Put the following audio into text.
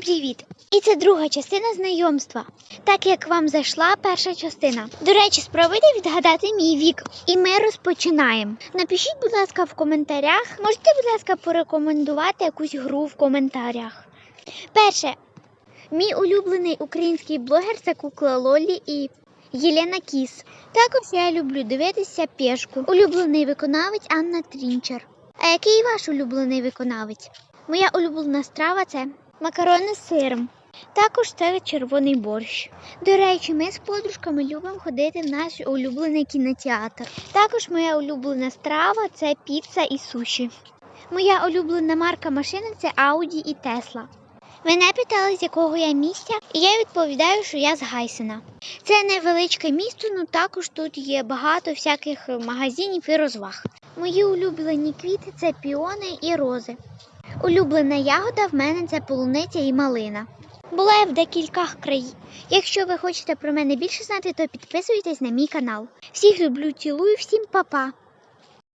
привіт! І це друга частина знайомства. Так як вам зайшла перша частина. До речі, спробуйте відгадати мій вік. І ми розпочинаємо. Напишіть, будь ласка, в коментарях. Можете, будь ласка, порекомендувати якусь гру в коментарях. Перше, мій улюблений український блогер це кукла Лолі і Єлена Кіс. Також я люблю дивитися пішку. Улюблений виконавець Анна Трінчер. А який ваш улюблений виконавець? Моя улюблена страва це макарони з сиром. Також це червоний борщ. До речі, ми з подружками любимо ходити в наш улюблений кінотеатр. Також моя улюблена страва це піца і суші. Моя улюблена марка машини це Audi і Tesla. Мене питали, з якого я місця, і я відповідаю, що я з Гайсена. Це невеличке місто, ну також тут є багато всяких магазинів і розваг. Мої улюблені квіти це піони і рози. Улюблена ягода в мене це полуниця і малина. Була я в декількох країнах. Якщо ви хочете про мене більше знати, то підписуйтесь на мій канал. Всіх люблю, цілую, всім па-па!